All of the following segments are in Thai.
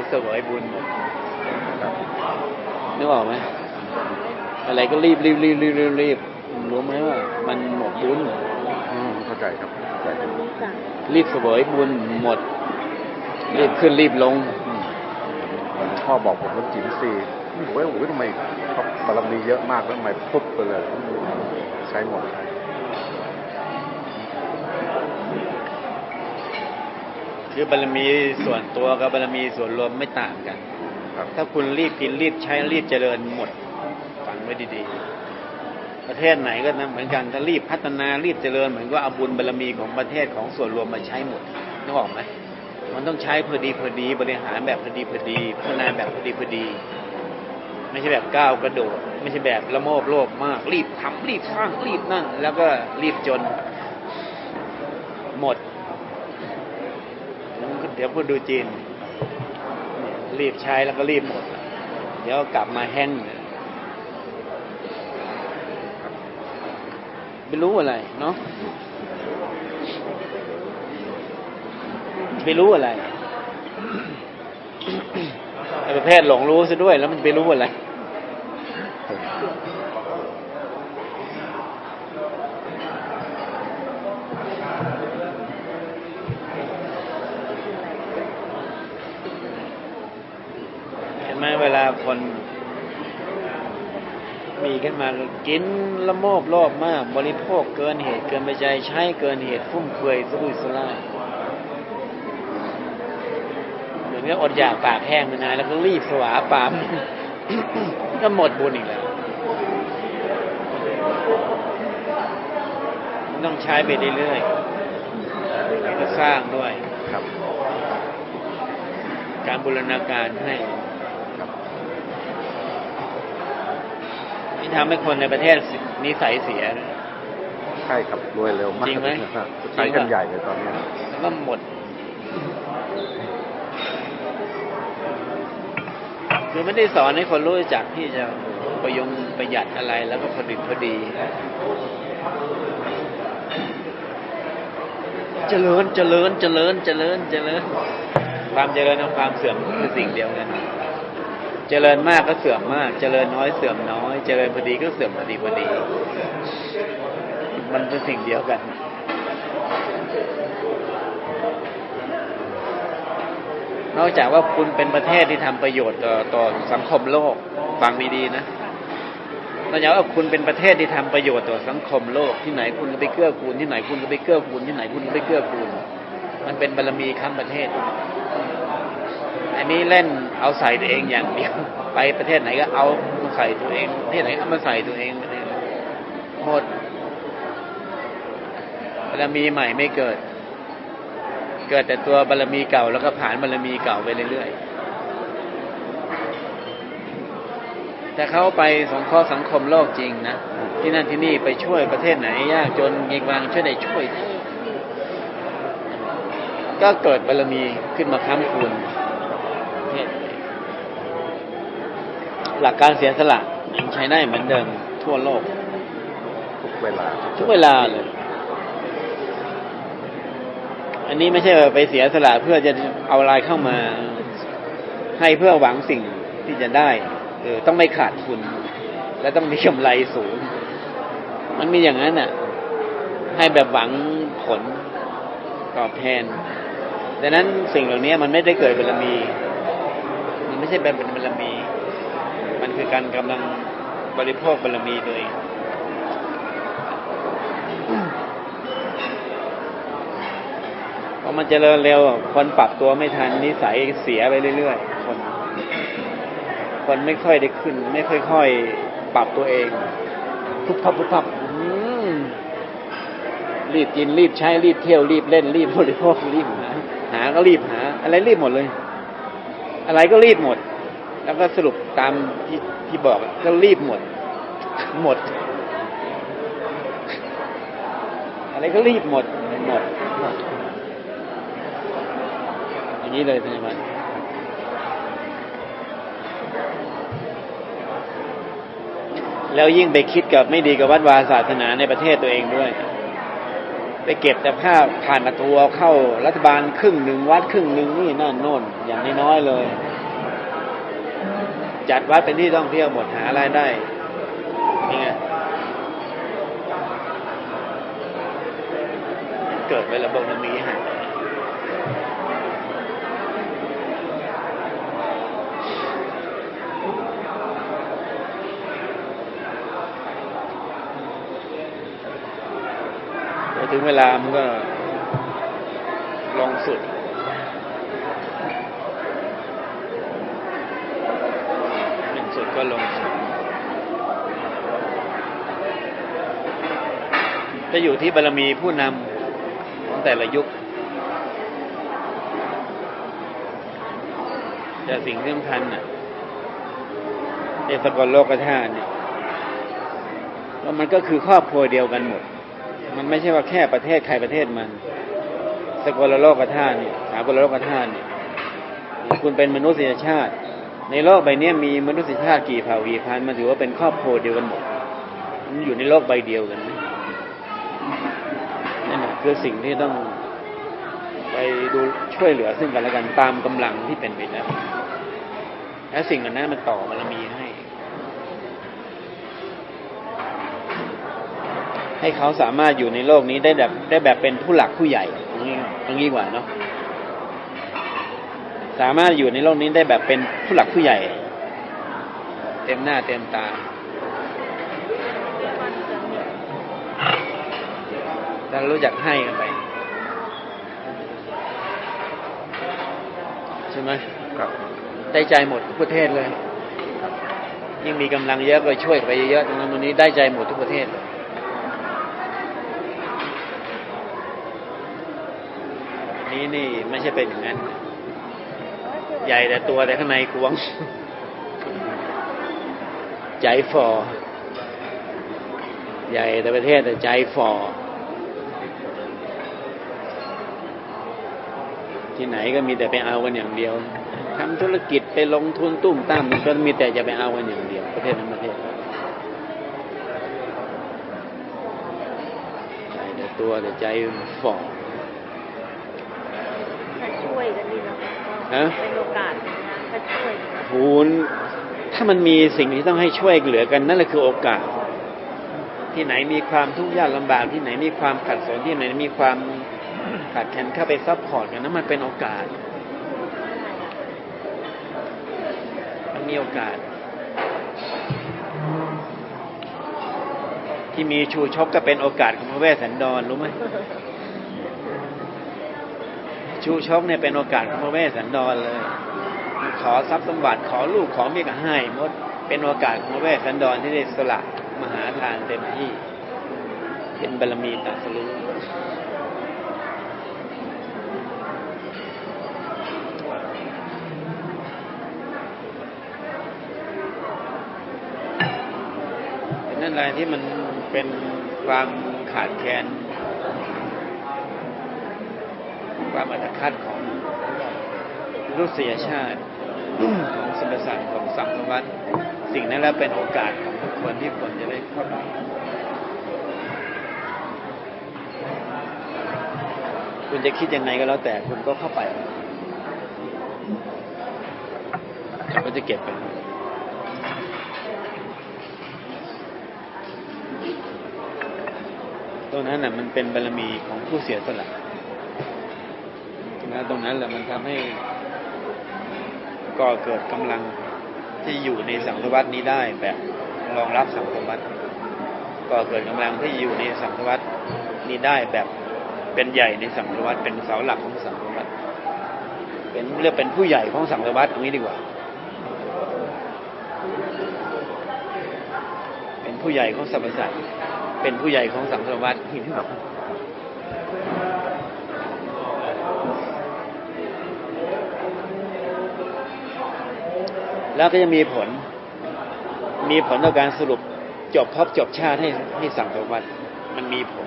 คือเสวยบุญหมดนึกออกไหมอะไรก็รีบรีบรีบรีบรีบรีบรู้ไหมว่า มันหมดบุญอืมเข้าใจครับเข้าใจครับจ้ะรีบเสวยบุญหมด รีบขึ้นรีบลงอืมพ่อบอกผมว่าจินซีผมว่าโอ้ยทำไมเขาบารมีเยอะมากแล้วทำไมปุ๊บไปเลย ใช้หมดใช้ คือบารมีส่วนตัวกับบารมีส่วนรวมไม่ต่างกัน ครับ ถ้าคุณรีบกินรีบใช้รีบเจริญหมดฟังไว้ดีๆ ประเทศไหนก็นะเหมือนกันถ้ารีบพัฒนารีบเจริญเหมือนก็เอาบุญบารมีของประเทศของส่วนรวมมาใช้หมดนึกออกไหมมันต้องใช้พอดีพอดีบริหารแบบพอดีพอดีพัฒนาแบบพอดีพอดี ไม่ใช่แบบก้าวกระโดด ไม่ใช่แบบละโมบโลภมาก รีบทำรีบสร้างรีบนั่น แล้วก็รีบจน หมดเดี๋ยวพูดดูจีน รีบใช้แล้วก็รีบหมด เดี๋ยวกลับมาแห้งไม่รู้อะไรเนาะไม่รู้อะไรไอ้ประเภทหลงรู้ซะด้วย แล้วมันไปรู้อะไร เห็นไหมเวลา คนมีขึ้นมากินละโมบโลภมาก บริโภคเกินเหตุเกินไปใจใช้เกินเหตุฟุ่มเฟือยสุรุ่ยสุร่ายเหมือนกับอดอยากปากแห้งมานานแล้วก็รีบสวาปามก็หมดบุญอีกแล้วต้องใช้ไปเรื่อยๆก็สร้างด้วย ครับ การบูรณาการให้ ครับ นี่ทำให้คนในประเทศนิสัยเสีย ใช่ครับรวยเร็วมากจริงไหมใช้กันใหญ่เลยตอนนี้แล้วก็หมดคือไม่ได้สอนให้คนรู้จักที่จะประยงประหยัดอะไรแล้วก็ผลิตพอดี เจริญเจริญเจริญเจริญเจริญ ความเจริญกับความเสื่อมคือสิ่งเดียวกัน เจริญมากก็เสื่อมมาก เจริญน้อยเสื่อมน้อย เจริญพอดีก็เสื่อมพอดีพอดี มันเป็นสิ่งเดียวกัน นอกจากว่าคุณเป็นประเทศที่ทำประโยชน์ต่อต่อสังคมโลกฟังดีๆนะนอกจากว่าคุณเป็นประเทศที่ทำประโยชน์ต่อสังคมโลกที่ไหนคุณก็ไปเกื้อกูลที่ไหนคุณก็ไปเกื้อกูลที่ไหนคุณก็ไปเกื้อกูล มันเป็นบารมีข้ามประเทศ อันนี้เล่นเอาใส่ตัวเองอย่างเดียวไปประเทศไหนก็เอามาใส่ตัวเองประเทศไหนเอามาใส่ตัวเองหมดบารมีใหม่ไม่เกิด เกิดแต่ตัวบารมีเก่าแล้วก็ผ่านบารมีเก่าไปเรื่อยๆแต่เขาไปสงเคราะห์สังคมโลกจริงนะที่นั่นที่นี่ไปช่วยประเทศไหน ยากจนมีกำลังช่วยได้ช่วย ก็เกิดบารมีขึ้นมาค้ำคูณเนี่ย หลักการเสียสละยังใช้ได้เหมือนเดิมทั่วโลก ทุกเวลาทุกเวลาเลย อันนี้ไม่ใช่ว่าไปเสียสละเพื่อจะเอาอะไรเข้ามา ให้เพื่อหวังสิ่งที่จะได้เออต้องไม่ขาดทุน และต้องมีกำไรสูง มันมีอย่างนั้นน่ะ ให้แบบหวังผลตอบแทนดังนั้นสิ่งเหล่านี้มันไม่ได้เกิดบารมี มันไม่ใช่แบบเป็นบารมี มันคือการกำลังบริโภคบารมีตัวเองพอมันเจริญเร็ว คนปรับตัวไม่ทันนิสัยเสียไปเรื่อยๆ คน คนไม่ค่อยได้ขึ้น ไม่ค่อยๆปรับตัวเองพุบพับพุบพับรีบกินรีบใช้รีบเที่ยวรีบเล่นรีบบริโภครีบหาหาก็รีบหา อะไรรีบหมดเลย อะไรก็รีบหมด แล้วก็สรุปตามที่ที่บอกก็รีบหมด หมด อะไรก็รีบหมดหมด อย่างนี้เลยใช่ไหมแล้วยิ่งไปคิดกับไม่ดีกับวัดวาศาสนาในประเทศตัวเองด้วย ไปเก็บแต่ภาพผ่านประตูเอาเข้ารัฐบาลครึ่งหนึ่งวัดครึ่งหนึ่งนี่นั่นโน่นอย่างน้อยๆเลย จัดวัดเป็นที่ท่องเที่ยวหมดหารายได้นี่ไงเกิดไประบบนมีฮะถึงเวลามันก็ลงสุด หนึ่งสุด ก็ลงจะอยู่ที่บารมีผู้นำของแต่ละยุค แต่สิ่งที่สำคัญน่ะในสกลโลกธาตุเนี่ยแล้วมันก็คือครอบครัวเดียวกันหมด มันไม่ใช่ว่าแค่ประเทศใครประเทศมัน สกลโลกธาตุเนี่ยสากลโลกธาตุเนี่ยคุณเป็นมนุษยชาติ ในโลกใบนี้มีมนุษยชาติกี่เผ่ากี่พันมันถือว่าเป็นครอบครัวเดียวกันหมด มันอยู่ในโลกใบเดียวกันนะนั่นแหละคือสิ่งที่ต้องไปดูช่วยเหลือซึ่งกันและกันตามกำลังที่เป็นไปได้และสิ่งอันนั้นมันต่อบารมีให้ ให้เขาสามารถอยู่ในโลกนี้ได้แบบได้แบบเป็นผู้หลักผู้ใหญ่ตรงนี้ตรงนี้กว่าเนาะ สามารถอยู่ในโลกนี้ได้แบบเป็นผู้หลักผู้ใหญ่ เต็มหน้าเต็มตาแล้วรู้จักให้กันไป ใช่ไหมครับได้ใจหมดทุกประเทศเลย ยิ่งมีกำลังเยอะก็ช่วยไปเยอะๆตรงนั้นตรงนี้ได้ใจหมดทุกประเทศเลยนี้นี่ไม่ใช่เป็นอย่างนั้น ใหญ่แต่ตัวแต่ข้างในกวง ใจฟอใหญ่แต่ประเทศแต่ใจฟอที่ไหนก็มีแต่ไปเอากันอย่างเดียวทำธุรกิจไปลงทุนตุ้มตามมันก็มีแต่จะไปเอากันอย่างเดียว ประเทศนั้นประเทศใหญ่แต่ตัวแต่ใจฟอ ถ้าช่วยกันดีนะ ฮะเป็นโอกาสถ้าช่วยกันนะทูลถ้ามันมีสิ่งที่ต้องให้ช่วยเหลือกันนั่นแหละคือโอกาส ที่ไหนมีความทุกข์ยากลำบากที่ไหนมีความขัดสนที่ไหนมีความขาดแคลนเข้าไปซัพพอร์ตกันนั้นมันเป็นโอกาส มันมีโอกาส ที่มีชูชกก็เป็นโอกาสของพระเวสสันดรรู้ไหม ชูชกเนี่ยเป็นโอกาสของพระเวสสันดรเลย ขอทรัพย์สมบัติขอลูกขอเมียก็ให้หมดเป็นโอกาสของพระเวสสันดรที่ได้สละมหาทานเต็มที่ เป็นบารมีตัสรู้นนั่นอะไรที่มันเป็นความขาดแคลน ความอัตคัดของมนุษยชาติของสมรสัตว์ของสังสวัตสิ่งนั้นแล้วเป็นโอกาสของทุกคนที่ควรจะได้เข้าไปคุณจะคิดยังไงก็แล้วแต่คุณก็เข้าไปแล้วก็จะเก็บไปตรงนั้นน่ะมันเป็นบารมีของผู้เสียสละ นะตรงนั้นแหละมันทำให้ก็เกิดกำลังที่อยู่ในสังสวัตนี้ได้แบบรองรับสังสวัตก็เกิดกำลังที่อยู่ในสังสวัตนี้ได้แบบเป็นใหญ่ในสังสวัตเป็นเสาหลักของสังสวัตเป็นเรียกเป็นผู้ใหญ่ของสังสวัตตรงนี้ดีกว่า เป็นผู้ใหญ่ของสรรพสัตว์เป็นผู้ใหญ่ของสังสวัตที่ที่บ แล้วก็จะมีผล มีผลต่อการสรุปจบภพจบชาติให้ให้สังสวัตมันมีผล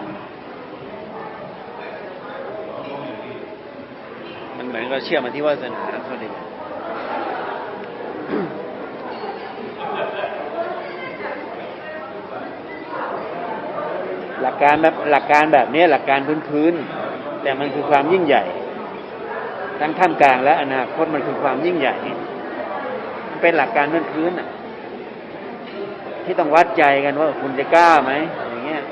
มันเหมือนเราเชื่อมาที่วาสนาเขาเลยหลักการแบบหลักการแบบนี้หลักการพื้นๆแต่มันคือความยิ่งใหญ่ ทั้งท่ามกลางและอนาคตมันคือความยิ่งใหญ่ เป็นหลักการพื้นๆน่ะ ที่ต้องวัดใจกันว่าคุณจะกล้าไหมอย่างเงี้ย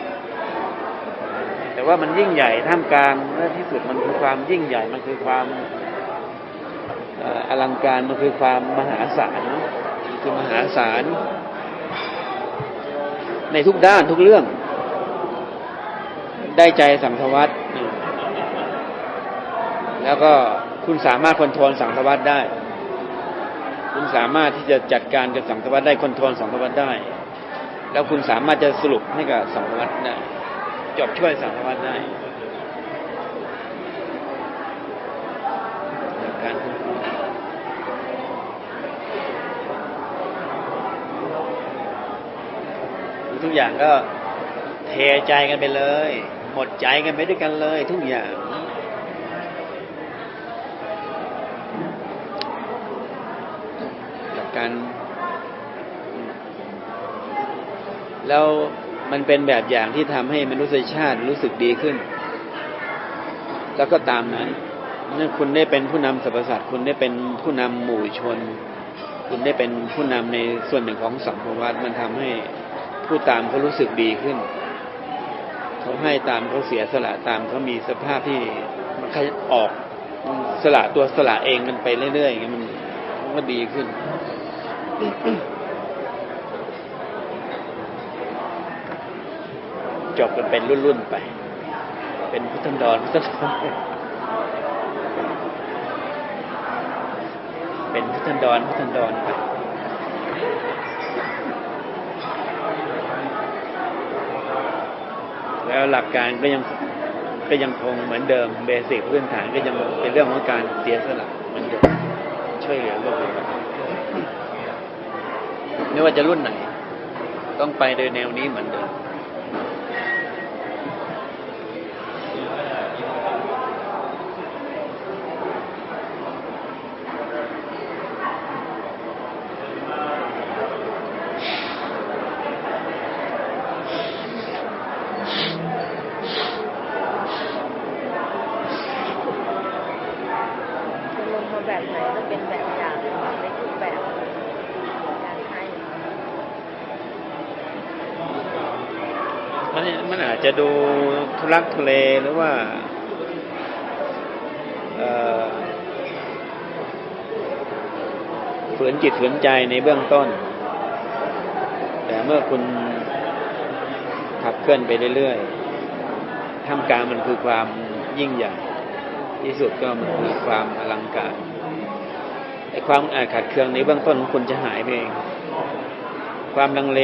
แต่ว่ามันยิ่งใหญ่ท่ามกลางและที่สุดมันคือความยิ่งใหญ่มันคือความอลังการมันคือความมหาศาลคือมหาศาลในทุกด้านทุกเรื่อง ได้ใจสังสวัตแล้วก็คุณสามารถคอนโทรลสังสวัตได้ คุณสามารถที่จะจัดการกับสังสวัตได้คอนโทรลสังสวัตได้ แล้วคุณสามารถจะสรุปให้กับสังสวัตได้จบช่วยสังสวัตได้การคุ้มครองทุกอย่างก็เทใจกันไปเลย หมดใจกันไปด้วยกันเลย ทุกอย่าง กับการแล้วมันเป็นแบบอย่างที่ทำให้มนุษยชาติรู้สึกดีขึ้น แล้วก็ตามนั้นเมื่อคุณได้เป็นผู้นำสรรพสัตว์คุณได้เป็นผู้นำหมู่ชน คุณได้เป็นผู้นำในส่วนหนึ่งของสังคมวัดมันทำให้ผู้ตามเขารู้สึกดีขึ้นเขาให้ตามเขาเสียสละตามเขามีสภาพที่มันขยออกสละตัวสละเองกันไปเรื่อยๆอย่างเงี้ยมันก็ดีขึ้น จบกันเป็นรุ่นๆไป เป็นพุทธันดรพุทธันดรเป็นพุทธันดรพุทธันดรไปแล้วหลักการก็ยังก็ยังคงเหมือนเดิมเบสิกพื้นฐานก็ยังเป็นเรื่องของการเสียสละเหมือนเดิมช่วยเหลือโลก ไม่ว่าจะรุ่นไหน ต้องไปโดยแนวนี้เหมือนเดิม จะลงมาแบบไหนก็เป็นแบบอย่างในทุกแบบการให้ มันมันอาจจะดูทุลักทุเลหรือว่าเอ่อฝืนจิตฝืนใจในเบื้องต้น แต่เมื่อคุณขับเคลื่อนไปเรื่อยๆท่ามกลางมันคือความยิ่งใหญ่ที่สุดก็มันคือความอลังการไอ้ความอาจขัดเคืองในเบื้องต้นของคุณจะหายไปเอง ความลังเล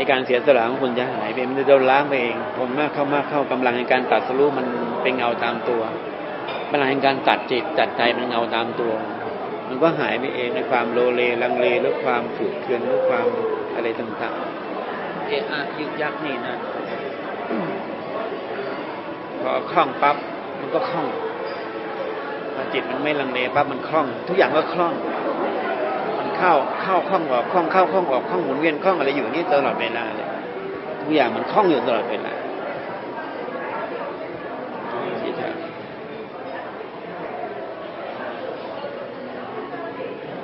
ในการเสียสละของคุณจะหายไปมันจะโดนล้างไปเองผมมากเข้ามากเข้ากำลังในการตัดสรุปมันเป็นเงาตามตัวพลังในการตัดจิตตัดใจมันเงาตามตัว มันก็หายไปเองในความโลเลลังเลหรือความฝืดเคืองหรือความอะไรต่างๆเอะอะยึกยักนี่นะพอคล่องปั๊บมันก็คล่องพอจิตมันไม่ลังเลปั๊บมันคล่อง ทุกอย่างก็คล่องมัน เข้าเข้าคล่องออกคล่องเข้าคล่องออกคล่องหมุนเวียนคล่องอะไรอยู่นี่ตลอดเวลาเลยทุกอย่างมันคล่องอยู่ตลอดเวลาที่แท้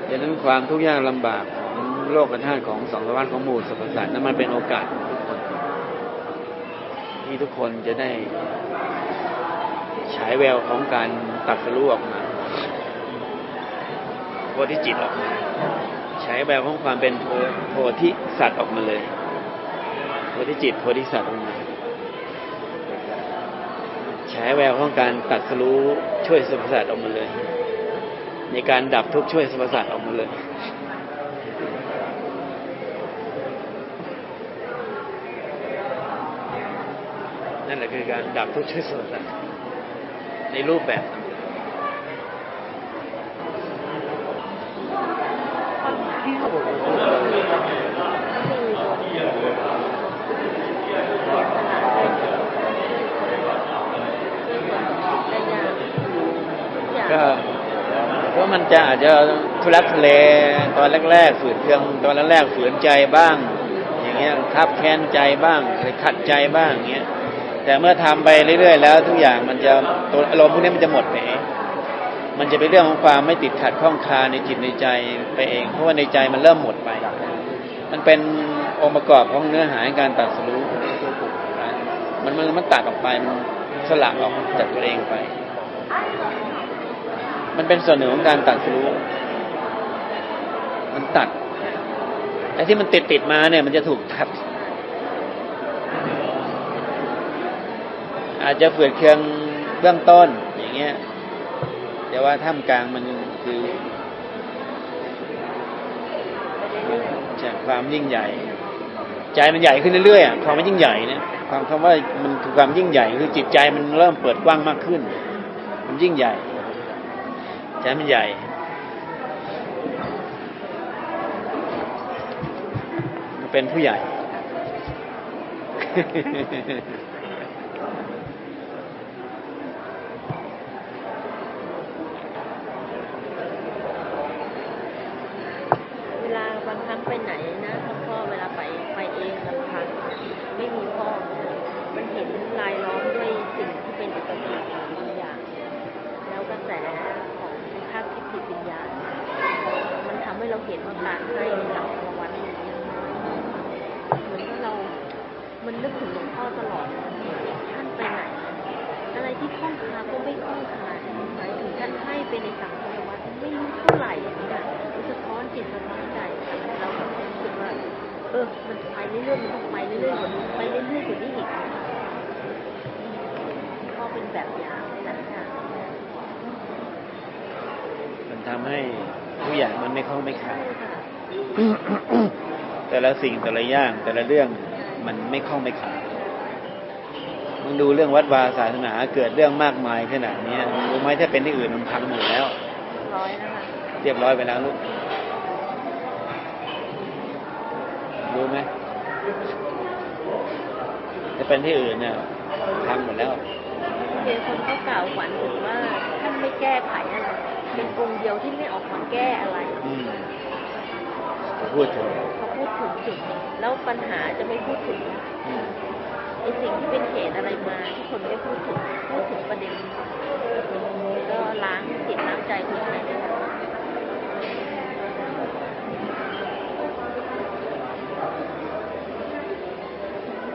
ดังนั้นความทุกข์ยากลำบากของโลกธาตุของสองสวัสดิ์ของหมู่สรรพสัตว์นั้นมันเป็นโอกาสของทุกคนที่ทุกคนจะได้ฉายแววของการตัดสรู้ออกมาโพธิจิตออกมา ใช้แบบของความเป็นโพโพธิสัตว์ออกมาเลย โพธิจิตโพธิสัตว์ออกมาใช้แววของการตัดสรู้ช่วยสรรพสัตว์ออกมาเลย ในการดับทุกข์ช่วยสรรพสัตว์ออกมาเลยนั่นแหละคือการดับทุกข์ช่วยสรรพสัตว์ในรูปแบบ ก็ก็มันจะอาจจะทุลักทุเลตอนแรก ๆ ฝืนเครื่องตอนแรกๆฝืนใจบ้าง อย่างเงี้ยคับแค้นใจบ้างขัดใจบ้างเงี้ยแต่เมื่อทำไปเรื่อยๆแล้ว ทุกอย่างมันจะตัวอารมณ์พวกนี้มันจะหมดไปมันจะเป็นเรื่องของความไม่ติดขัดข้องคาในจิตในใจไปเอง เพราะว่าในใจมันเริ่มหมดไป มันเป็นองค์ประกอบของเนื้อหาการตัดสรู้มันมันมันตัดออกไปมันสลักออกจากตัวเองไป มันเป็นส่วนหนึ่งของการตัดสรู้ มันตัดไอ้ที่มันติดติดๆมาเนี่ย มันจะถูกตัด อาจจะเฟืดเคืองเบื้องต้นอย่างเงี้ยแต่ว่าท่ามกลางมันคือจากความยิ่งใหญ่ ใจมันใหญ่ขึ้นเรื่อยๆอะความมันยิ่งใหญ่เนี่ยความคำว่ามันคือความยิ่งใหญ่คือจิตใจมันเริ่มเปิดกว้างมากขึ้น มันยิ่งใหญ่ ใจมันใหญ่ เป็นผู้ใหญ่ เวลาบางครั้งไปไหนนะพ่อเวลาไปไปเองลำพังไม่มีพ่อมันเห็นลายล้อมด้วยสิ่งที่เป็นอุปสรรคบางอย่าง แล้วกระแสของภาพทิพย์วิญญาณมันทำให้เราเห็นว่าการให้ในหลักภาวะนี้เหมือนว่าเรา มันนึกถึงหลวงพ่อตลอดท่านไปไหน ที่คล่องคาก็ไม่คล่องคาหมายถึงท่านให้ไปในสังคมวัดไม่รู้เท่าไหร่อย่างนี้นะมันสะท้อนจิตสะท้อนใจเราก็รู้สึกว่าเออมันไปเรื่อยๆมันต้องไปเรื่อยๆกว่านี้ไปเรื่อยๆกว่านี้อีกพ่อเป็นแบบอย่างนหลายอย่างมันทำให้ทุกอย่างมันไม่เข้าไม่ขาดแต่ละสิ่งแต่ละอย่างแต่ละเรื่องมันไม่เข้าไม่ขาด มึงดูเรื่องวัดวาศาสนาเกิดเรื่องมากมายขนาดนี้ยรู้ไหมถ้าเป็นที่อื่นมันพังหมดแล้วร้อยนะคะเรียบร้อยไปแล้วลูกรู้ไหมถ้าเป็นที่อื่นเนี่ยพังหมดแล้วเจอคนเขากล่าวขวัญถึงว่าท่านไม่แก้ไขอะไรเป็นองค์เดียวที่ไม่ออกมาแก้อะไรอืมพูดถึงเขาพูดถึงจุดนี้แล้วปัญหาจะไม่พูดถึง อืมไอสิ่งที่เป็นเหตุอะไรมาที่คนไม่พูดถึงพูดถึงประเด็นก็ล้างจิตล้างใจคนไทยได้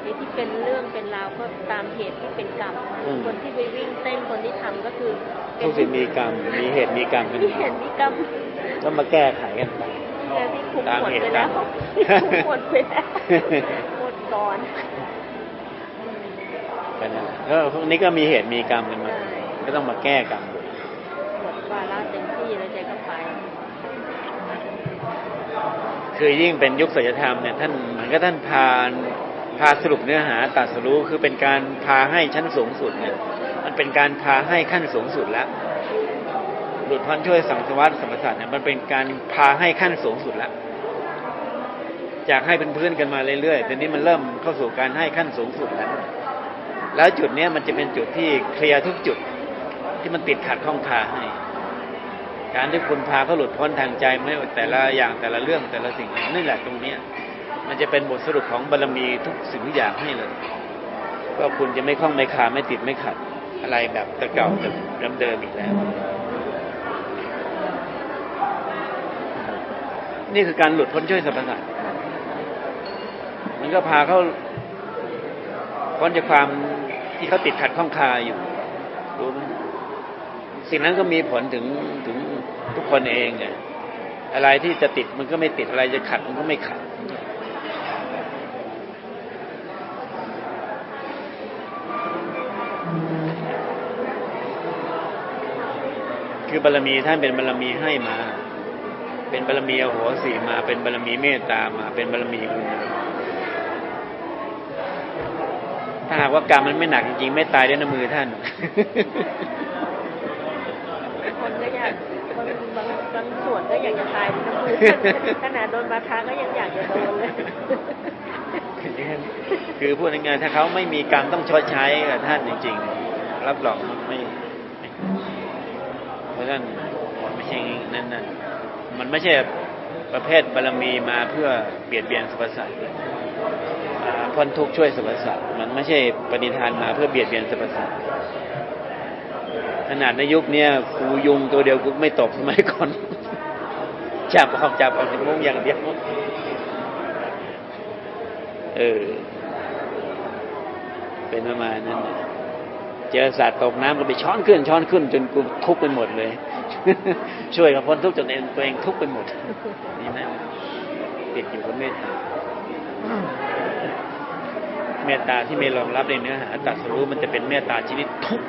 ไอ้ที่เป็นเรื่องเป็นราวก็ตามเหตุที่เป็นกรรม คนที่ไปวิ่งเต้นคนที่ทำก็คือเป็ทุกสิ่งมีกรรม มีเหตุมีกรรมกันมีมาเหตุมีกรรมต้องมาแก้ไขกันไปแต่ที่คุมตามหมดเหตุไปแล้วตามคุมหมดไปแล้วหมดก่อน เป็นอะไรก็พวกนี้ก็มีเหตุมีกรรมกันมาก็ต้องมาแก้กรรมหมดวาระเต็มที่แล้วใจก็ไปคือยิ่งเป็นยุคศิลธรรมเนี่ยท่านเหมือนก็ท่านพาพาสรุปเนื้อหาตัดสรู้คือเป็นการพาให้ชั้นสูงสุดเนี่ย มันเป็นการพาให้ขั้นสูงสุดแล้ว หลุดพ้นช่วยสังสวัสดิ์สัมปสัตว์เนี่ยมันเป็นการพาให้ขั้นสูงสุดแล้วจากให้เป็นพื้นๆกันมาเรื่อยๆทีนี้มันเริ่มเข้าสู่การให้ขั้นสูงสุดแล้ว แล้วจุดเนี้ยมันจะเป็นจุดที่เคลียร์ทุกจุดที่มันติดขัดข้องคาให้ การที่คุณพาเขาหลุดพ้นทางใจไม่แต่ละอย่างแต่ละเรื่องแต่ละสิ่งนี่แหละตรงเนี้ย มันจะเป็นบทสรุปของบารรมีทุกสิ่งทุกอย่างให้เลยก็คุณจะไม่คล้องไม่คาไม่ติดไม่ขัด อะไรแบบต่เก่าเดิมเดิมๆอีกแล้ว นี่คือการหลุดพ้นช่วยสรรพสัตว์มันก็พาเขาพ้นจากความ ที่เขาติดขัดข้องคาอยู่รู้ไหมสิ่งนั้นก็มีผลถึงถึงทุกคนเองไงอะไรที่จะติดมันก็ไม่ติดอะไรจะขัดมันก็ไม่ขัดคือบารมีท่านเป็นบารมีให้มา เป็นบารมีอโหสิมา เป็นบารมีเมตตามา เป็นบารมีกรุณาถ้า หากว่ากรรมมันไม่หนักจริงๆ ไม่ตายด้วยน้ำมือท่าน คนก็อยากคนบางบางส่วนก็อยากจะตายเป็นน้ำมือขนาดโดนบาทาก็ยังอยากจะโดนเลย คือพูดง่ายๆถ้าเขาไม่มีกรรมต้องชดใช้กับท่านจริง ๆ รับรองไม่ไม่เพราะฉะนั้นมันไม่ใช่นั่นนั่นมันไม่ใช่ประเภทบารมีมาเพื่อเบียดเบียนสรรพสัตว์ พ้นทุกข์ช่วยสรรพสัตว์มันไม่ใช่ปณิธานมาเพื่อเบียดเบียนสรรพสัตว์ขนาดในยุคเนี้ยกูยุงตัวเดียวกูไม่ตกสมัยก่อนจับออกจับออกจากมุ้งอย่างเดียวเออเป็นประมาณนั้นเจอสัตว์ตกน้ำก็ไปช้อนขึ้น ช้อนขึ้น จนกูทุกข์ไปหมดเลย ช่วยกับพ้นทุกข์จนเองตัวเองทุกข์ไปหมดนี่นะติดอยู่กับเมตตา มตตาที่ไม่รองรับในเนื้อหาตัดสรู้มันจะเป็นเมตตาชนิดทุกข์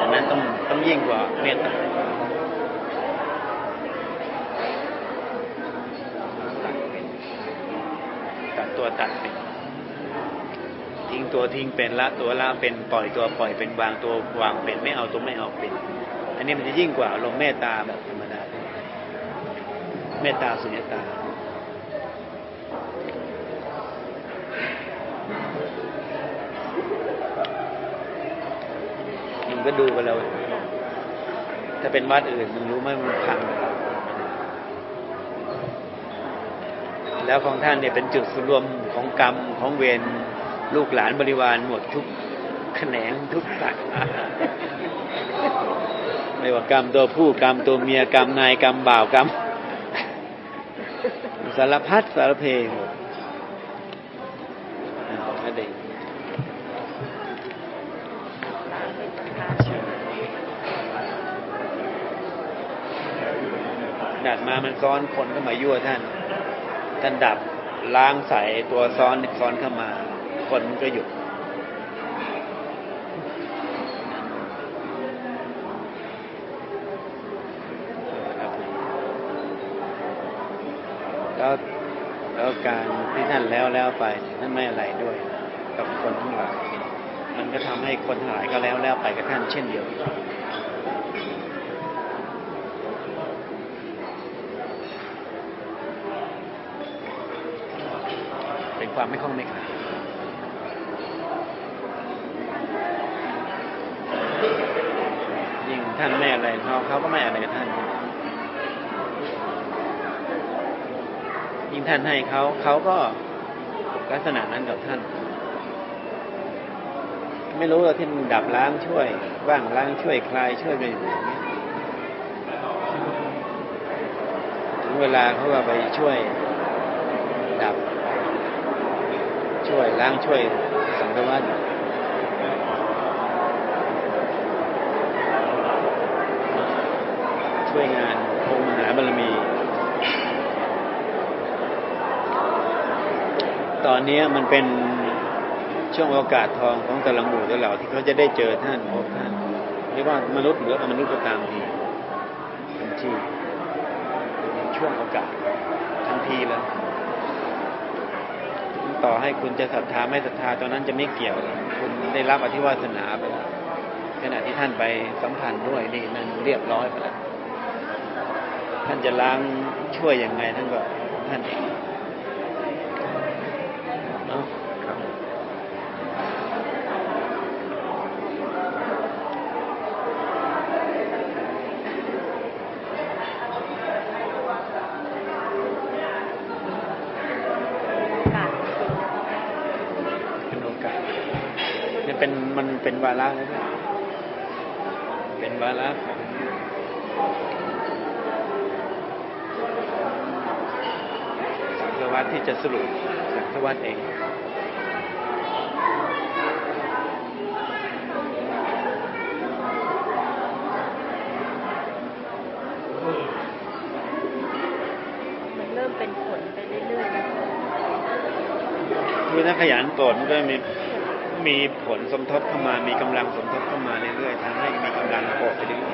ดังนั้นต้องต้องยิ่งกว่าเมตตาตัดตัวตัดเป็น ทิ้งตัวทิ้งเป็นละตัวละเป็นปล่อยตัวปล่อยเป็นวางตัววางเป็นไม่เอาตัวไม่เอาเป็น อันนี้มันจะยิ่งกว่าลงเมตตาแบบธรรมดาเมตตาสุญญตา ก็ดูกันแล้วถ้าเป็นวัดอื่นมึงรู้ไหมมันพังแล้วของท่านเนี่ยเป็นจุดสุรวมของกรรมของเวรลูกหลานบริวารหมดทุกแขนงทุกสาขาไม่ว่ากรรมตัวผู้กรรมตัวเมียกรรมนายกรรมบ่าวกรรมสารพัดสารเพหมดอ่าเด็ก ตามเป็นประธาน ดัดมามันซ้อนคนเข้ามายั่วท่าน ท่านดับล้างใส่ตัวซ้อนซ้อนเข้ามา คนมันก็หยุดแล้วแล้วการที่ท่านแล้วแล้วไปท่านไม่อะไรด้วย กับคนทั้งหลายมันก็ทำให้คนทั้งหลายก็แล้วแล้วไปกับท่านเช่นเดียวกัน เป็น ความไม่คล่องไม่ขาดยิ่งท่านไม่อะไรเขาเขาก็ไม่อะไรกับท่าน ยิ่งท่านให้เขาเขาก็ลักษณะนั้นกับท่าน ไม่รู้ว่าที่มันดับล้างช่วยว่างล้างช่วยคลายช่วยกันอยู่อย่างเงี้ยถึงเวลาเขาก็ไปช่วยดับ ช่วยล้างช่วยสังฆวัตช่วยงานองค์มหาบารมี ตอนนี้มันเป็นช่วงโอกาสทองของแต่ละหมู่แต่ละเหล่าที่เขาจะได้เจอท่านพบท่านไม่ว่ามนุษย์หรืออมนุษย์ก็ตามทีทันทีช่วงโอกาสทันทีเลย ต่อให้คุณจะศรัทธาไม่ศรัทธาตอนนั้นจะไม่เกี่ยวคุณได้รับอธิวาสนาไปแล้วขณะที่ท่านไปสัมพันธ์ด้วยนี่นั่นเรียบร้อยไปแล้วท่านจะล้างช่วยยังไงท่านก็ท่านเองเนาะ ครับ กาส เป็นโอกาสนี่เป็นมันเป็นวา ระแล้วด้วยเป็นวาระของสังฆวัตที่จะสรุปสังฆวัตเองมันเริ่มเป็นผลไปเรื่อยๆนะคือถ้าขยันโปรดมันก็มี มีผลสมทบเข้ามา มีกำลังสมทบเข้ามาเรื่อยๆทำให้มีกำลังโกรดไปเรื่อย